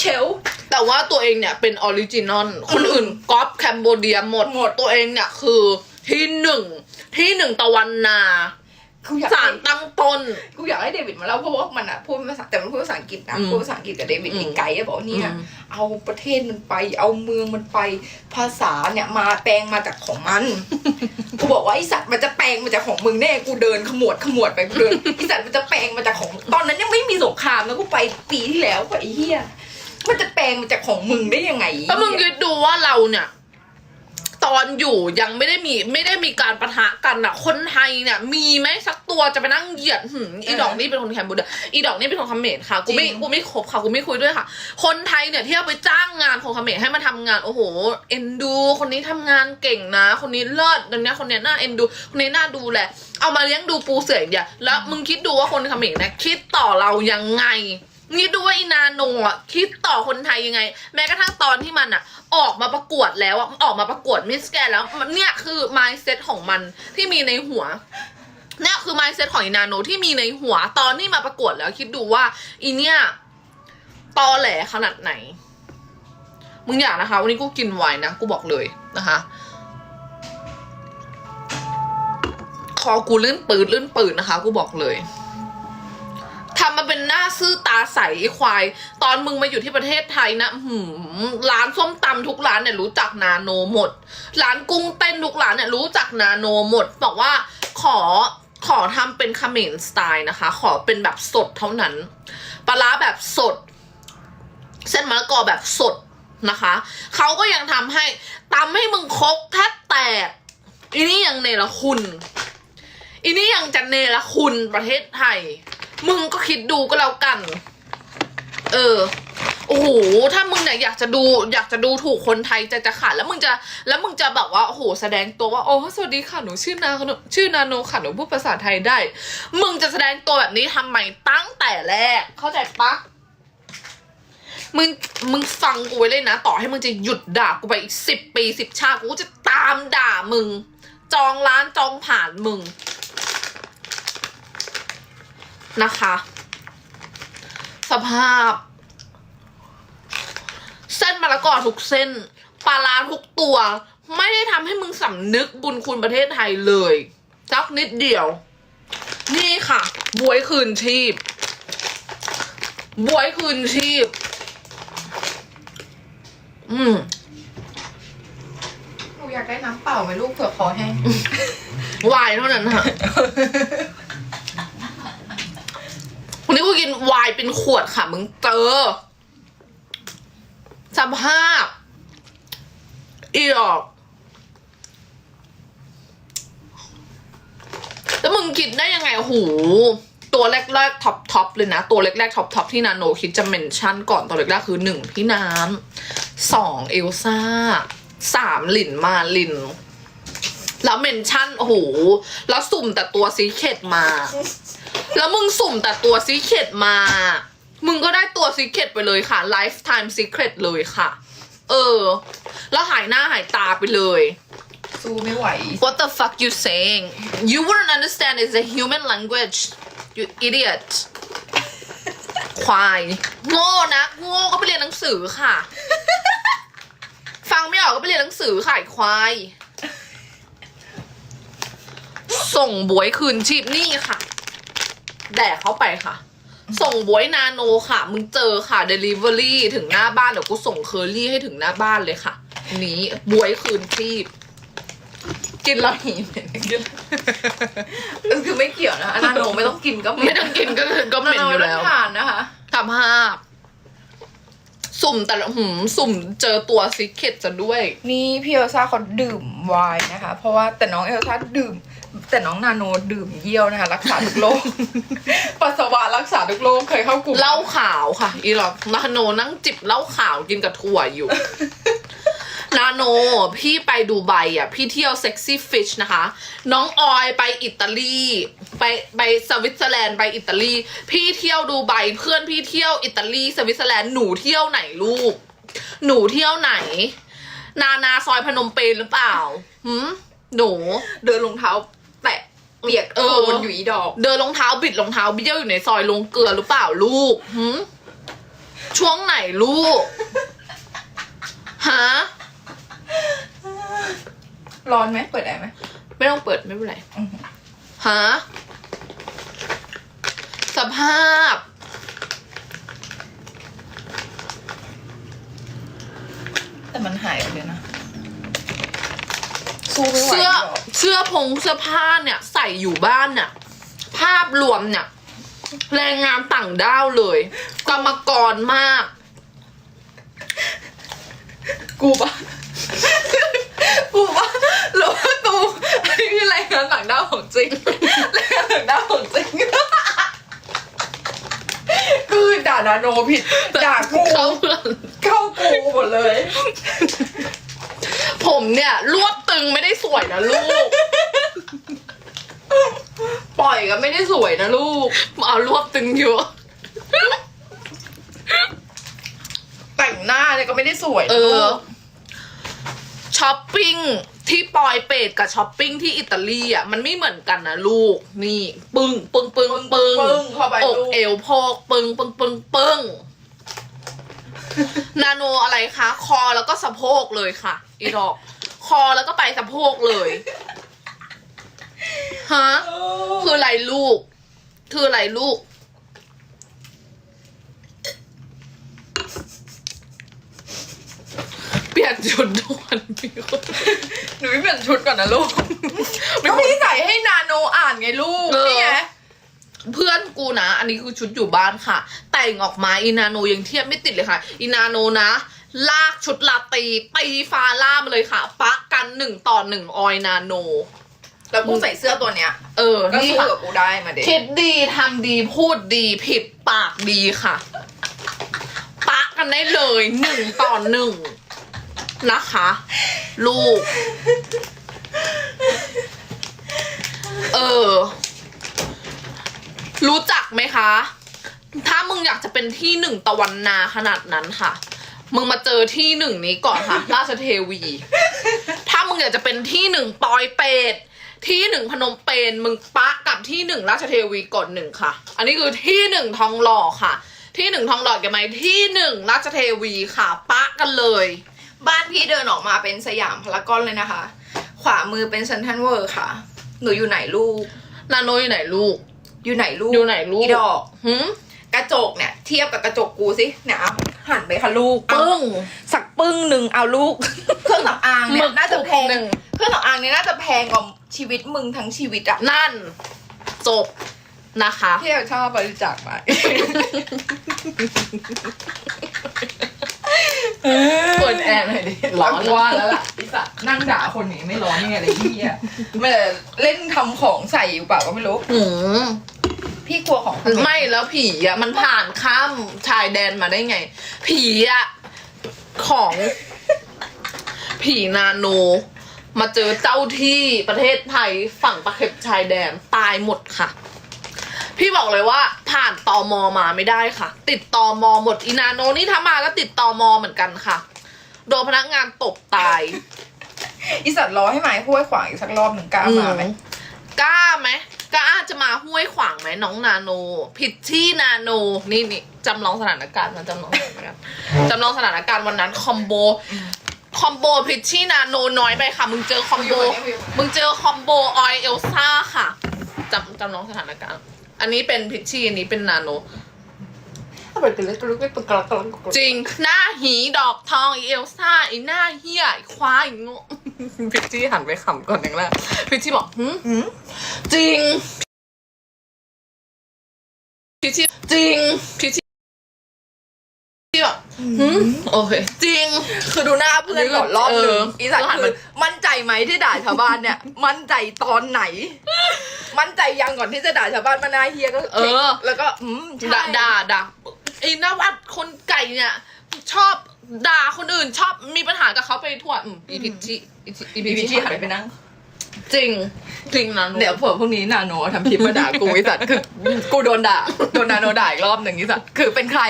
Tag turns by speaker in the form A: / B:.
A: เชลฟ์
B: แต่ว่าตัวเองเนี่ยเป็นออริจินอล คนอื่นก๊อปแคมโบเดียหมด
A: หมด
B: ตัวเองเนี่ยคือที่หนึ่งที่หนึ่งตะวันนา
A: กูอยาก
B: สารตั้งต้น
A: กูอยากให้เดวิดมาเล่าเพราะว่ามันอะพูดภาษาแต่มันพูดภาษาอังกฤษนะ
B: อืม
A: พูดภาษาอังกฤษกับเดวิด
B: อืม
A: อีกไกด์อะบอกว่าเนี่ย
B: อืม
A: เอาประเทศมันไป เอาเมืองมันไปภาษาเนี่ยมาแปลงมาจากของมัน กูบอกว่าไอสัตว์มันจะแปลงมาจากของมึงแน่กูเดินขมวดขมวดไปกูเดินไอสัตว์มันจะแปลงมาจากของตอนนั้นยังไม่มีสงครามนะกูไปปีที่แล้วก็ไอ้เหี้ย มันจะแปลงมาจากของมึงได้ยังไง
B: แล้วมึงคิดดูว่าเราเนี่ย ตอนอยู่ยังไม่ได้มีไม่ได้มีการประทะกันอะคนไทยเนี่ย มีไหมสักตัวจะไปนั่งเหยียดหืมอีดอกนี่เป็นคนแคมบูเดยอีดอกนี่เป็นคนเขมรค่ะกูไม่กูไม่คบค่ะกูไม่คุยด้วยค่ะ คนไทยเนี่ยที่เอาไปจ้างงานคนเขมรให้มาทำงานโอ้โหเอ็นดู คนนี้ทำงานเก่งนะ คนนี้เลิศเดี๋ยวนี้คนนี้น่าเอ็นดู คนนี้น่าดูแลเอามาเลี้ยงดูปูเสืออย่างเดียวแล้วมึงคิดดูว่าคนเขมรเนี่ยคิดต่อเรายังไง นี่ดูว่าอีนาโนอะคิดต่อคนไทยยังไง แม้กระทั่งตอนที่มันอะ ออกมาประกวดแล้วอะออกมาประกวดมิสแกนแล้วมันเนี่ยคือ mindset ของมันที่มีในหัวเนี่ยคือ mindset ของอีนาโนที่มีในหัวตอนที่มาประกวดแล้วคิดดูว่า อีเนี่ยตอแหลขนาดไหน มึงอยากนะคะ วันนี้กูกินไวน์นะ กูบอกเลยนะคะ คอกูลื่นปืดลื่นปืดนะคะ กูบอกเลย หน้าซื่อตาใสไอ้ควาย ตอนมึงมาอยู่ที่ประเทศไทยนะหือร้านส้มตำทุกร้านเนี่ยรู้จักนาโนหมด ร้านกุ้งเต้นทุกร้านเนี่ยรู้จักนาโนหมด บอกว่าขอขอทำเป็นคาเมนสไตล์นะคะ ขอเป็นแบบสดเท่านั้น ปลาร้าแบบสด เส้นมะละกอแบบสดนะคะ เขาก็ยังทำให้ตำให้มึงครกแทบแตกอีนี่ยังเนรคุณอีนี่ยังจะเนรคุณประเทศไทย มึงก็คิดดูก็แล้วกัน เออ โอ้โห ถ้ามึงเนี่ยอยากจะดู อยากจะดูถูกคนไทยใจจะขาด แล้วมึงจะ แล้วมึงจะแบบว่า โอ้โห แสดงตัวว่า โอ้ สวัสดีค่ะ หนูชื่อนาชื่อนาโนค่ะ หนูพูดภาษาไทยได้ มึงจะแสดงตัวแบบนี้ทำไมตั้งแต่แรก เข้าใจปะมึง มึงฟังกูไว้เลยนะ ต่อให้มึงจะหยุดด่ากูไปอีกสิบปีสิบชาติกูจะตามด่ามึง จองร้านจองผ่านมึง นะคะ สภาพ เส้นมะละกอทุกเส้นปลาร้าทุกตัว ไม่ได้ทำให้มึงสำนึกบุญคุณประเทศไทยเลยสักนิดเดียว นี่ค่ะ บวยคืนชีพ บวยคืนชีพ อืม
A: กูอยากได้น้ำเปล่าไหมลูกเผื่อคอแห้ง
B: วายเท่านั้นค่ะวันนี้ กินวายเป็นขวดค่ะ มึงเจอสภาพอีดอกแล้วมึงคิดได้ยังไงโอ้โหตัวแรกๆท็อปท็อปเลยนะ ตัวแรกๆท็อปท็อปที่นาโนคิดจะเมนชั่นก่อนตัวแรกๆคือหนึ่งพี่น้ำสองเอลซ่าสามหลินมาลิน แล้วเมนชั่นโอ้โหแล้วสุ่มแต่ตัวซีเคดมา แล้วมึงสุ่มแต่ตัวซีเคดมา มึงก็ได้ตัวซีเคดไปเลยค่ะ lifetime secret เลยค่ะ เออ แล้วหายหน้าหายตาไปเลย
A: สู้ไม่ไหว
B: What the fuck you saying you wouldn't understand it's a human language you idiot ควายโง่นะโง่ก็ไปเรียนหนังสือค่ะ ฟังไม่ออกก็ไปเรียนหนังสือค่ะไอ้ควาย ส่งบวยคืนชีพนี่ค่ะ แดกเข้าไปค่ะ ส่งบวยนาโนค่ะ มึงเจอค่ะ Delivery ถึงหน้าบ้านเดี๋ยวกูส่งเคอรี่ให้ถึงหน้าบ้านเลยค่ะ นี้บวยคืนชีพกินแล้วหีเหม็นกิน
A: มันคือไม่เกี่ยวนะนาโนไม่ต้องกินก็
B: ไม่ต้องกินก็คือก็เหม็นอยู่แล้วา
A: โไม่ต้งทานนะคะ
B: สภาพ สุ่มแต่ละหืมสุ่มเจอตัวซิกเก็ตจะด้วย
A: นี่พี่เอลซ่าเขาดื่มไวน์นะคะ เพราะว่าแต่น้องเอลซ่าดื่ม แต่น้องนาโนดื่มเยี่ยวนะคะ รักษาทุกโรค ปัสสาวะรักษาทุกโรคเคยเข้ากลุ่ม
B: เหล้าขาวค่ะ อีหลอกนาโนนั่งจิบเหล้าขาวกินกับถั่วอยู่ นาโน พี่ไปดูไบอะ พี่เที่ยวเซ็กซี่ฟิชนะคะ น้องออยไปอิตาลี ไปไปสวิตเซอร์แลนด์ไปอิตาลี พี่เที่ยวดูไบเพื่อนพี่เที่ยวอิตาลีสวิตเซอร์แลนด์หนูเที่ยวไหนลูก หนูเที่ยวไหน นานาซอยพนมเปญหรือเปล่าหืมหนู
A: เดินรองเท้า แตะเปียก
B: เอ
A: โค
B: อ
A: ลนอยู่อีดอก
B: เดินรองเท้าบิดรองเท้าเบี้ยวอยู่ในซอยลงเกลือหรือเปล่าลูกหืมช่วงไหนลูก ฮะ
A: ร้อนไหมเปิดแอร์ไหม
B: ไม่ต้องเปิดไม่เป็นไร
A: อืม
B: ฮะสภาพ
A: แต่มันหายไปเลยนะสู้ไม่ไหว
B: เสื้อ
A: หรอก
B: เสื้อผงเสื้อผ้าเนี่ย ใส่อยู่บ้านเนี่ยภาพรวมเนี่ย แรงงานต่างด้าวเลยกรรมกรมาก
A: กูปะกูปะห รือว่ากูอันนี้คือรายงานต่างด้าวของจริงรายงานต่างด้าวของจริงคือด่านาโนผิดด่ากู
B: เขาเพื่อน
A: เข้ากูหมดเลย
B: ผมเนี่ยรวบตึงไม่ได้สวยนะลูก ปล่อยก็ไม่ได้สวยนะลูก เอารวบตึงเยอะ
A: แต่งหน้าเนี่ยก็ไม่ได้สวยนะ
B: เออ
A: ลูก
B: ช้อปปิ้ง ที่ปอยเปตกับช้อปปิ้งที่อิตาลีอะมันไม่เหมือนกันนะลูก นี่ปึ้งปึ้งปึ้งปึ้ง
A: ปึ้งเข้าไป
B: อก
A: ลูก
B: เอวโพกปึ้งปึ้งปึ้งปึ้งนาโนอะไรคะ คอแล้วก็สะโพกเลยค่ะ อีดอก คอแล้วก็ไปสะโพกเลยฮะ คืออะไรลูก คืออะไรลูก เป ลี่ยนชุดด่วนมีคน
A: หนูไม่เปลี่ยนชุดก่อนนะลูกก็พี่ใส่ให้นาโนอ่านไงลูก
B: เออ
A: นี่ไง
B: เพื่อนกูนะ อันนี้คือชุดอยู่บ้านค่ะ แต่งออกมาอีนาโนยังเทียบไม่ติดเลยค่ะ อีนาโนนะ ลากชุดลาตีตีฟาล่ามาเลยค่ะปะกันหนึ่งต่อหนึ่งออยนาโน
A: แล้วกูใส่เสื้อตัวเนี้ย
B: เออ
A: ก็
B: นี่
A: สู้
B: ค่ะ
A: กับกูได้มาเด็
B: คิดดีทำดีพูดดีผิดปากดีค่ะ ปะกันได้เลยหนึ่งต่อหนึ่ง นะคะ ลูก เออ รู้จักไหมคะ ถ้ามึงอยากจะเป็นที่หนึ่งตะวันนาขนาดนั้นค่ะ มึงมาเจอที่หนึ่งนี้ก่อนค่ะ ราชเทวี ถ้ามึงอยากจะเป็นที่หนึ่งปอยเปตที่หนึ่งพนมเปญมึงปะกับที่หนึ่งราชเทวีก่อนหนึ่งค่ะ อันนี้คือที่หนึ่งทองหล่อค่ะ ที่หนึ่งทองหล่อกันไหมที่หนึ่งราชเทวีค่ะ ปะกันเลย
A: บ้านพี่เดินออกมาเป็นสยามพารากอนเลยนะคะ ขวามือเป็นเซนทรัลเวิร์ค่ะ หนูอยู่ไหนลูก
B: นาโนอยู่ไหนลูก
A: อยู่ไหนลูก
B: อยู่ไหนลูก
A: อีดอก
B: หืม
A: กระจกเนี่ย เทียบกับกระจกกูสิเนี่ยเอาหันไปค่ะลูกเอา
B: ปึ้ง
A: สักปึ้งหนึ่งเอาลูก เครื่องสำอางเนี่
B: หมึ
A: ย
B: ก
A: น่าจะแพง
B: หนึ่ง
A: เครื่องสำอางเนี่ยน่าจะแพงกว่าชีวิตมึงทั้งชีวิตอะ
B: นั่น จบนะคะ
A: ที่เราชอบบริจาคมา
B: เปิดแอร์หน่อยดิร้
A: ร้
B: อ
A: อนนว่าแล้วล่ะไอสัตว์นั่งด่าคนนี้ไม่ร้อนยังไงเลยพี่อะไม่แต่เล่นทำของใส่อยู่เปล่าก็ไม่รู้
B: หืม
A: พี่กลัวของ
B: ไม่แล้วผีอะ มันผ่านข้ามชายแดนมาได้ไง ผีอะ ของ ผีนาโน มาเจอเจ้าที่ประเทศไทยฝั่งตะเข็บชายแดนตายหมดค่ะ พี่บอกเลยว่าผ่านตอมอมาไม่ได้ค่ะ ติดตอมอหมดอีนาโนนี่ถ้ามาก็ติดตอมอเหมือนกันค่ะ โดนพนักงานตบตาย
A: อีสัตว์รอให้หมายห้วยขวางอีกสักรอบหนึ่งกล้ามาไหม
B: อืกล้าไหมกล้าจะมาห้วยขวางไหมน้องนาโน ผิดที่นาโนนี่นี่จำลองสถานการณ์มาจำลองสถานการณ์จำลองสถานการณ์วันนั้นคอมโบคอมโบผิดที่นาโนน้อยไปค่ะ มึงเจอคอมโบ มึงเจอคอมโบออยเอลซ่าค่ะจำจำลองสถานการณ์ อันนี้เป็นพิชชี่อันนี้เป็นนาโนจริง หน้าหีดอกทองอีเอลซ่าอีหน้าเฮียอีควายอีโง่ พิชชี่หันไปขำก่อนอย่างแรกพิชชี่บอกหืม
A: หืม
B: จริง พิชชี่จริงพิชชี่ หืมโอเค จริง
A: คือดูหน้าเพื่อนก่อนรอบหนึ่ง
B: เอออี
A: อีสัตว์
B: หัน
A: คื
B: มา
A: อมั่นใจไหมที่ด่าชาวบ้านเนี่ย มั่นใจตอนไหน มั่นใจยังก่อนที่จะด่าชาวบ้านมานาเฮียก็
B: เออ
A: แล้วก็อืมใช่
B: ด่าด่าด่าไอ้นวัดคนไก่เนี่ย ชอบด่าคนอื่นชอบมีปัญหากับเขาไปทั่วอืมอีพิชชี่อีพิ
A: อี
B: อี
A: พี
B: พิช
A: ที่
B: ชี่
A: หันไปนั่ง
B: จริง จริงนะหนู
A: เดี๋ยวเผื่อพรุ่งนี้นาโนทำคลิปมาด่ากูไอ้สัตว์คือกูโดนด่าโดนนาโนด่าอีกรอบหนึ่งไอ้สัตว์คือเป็นใคร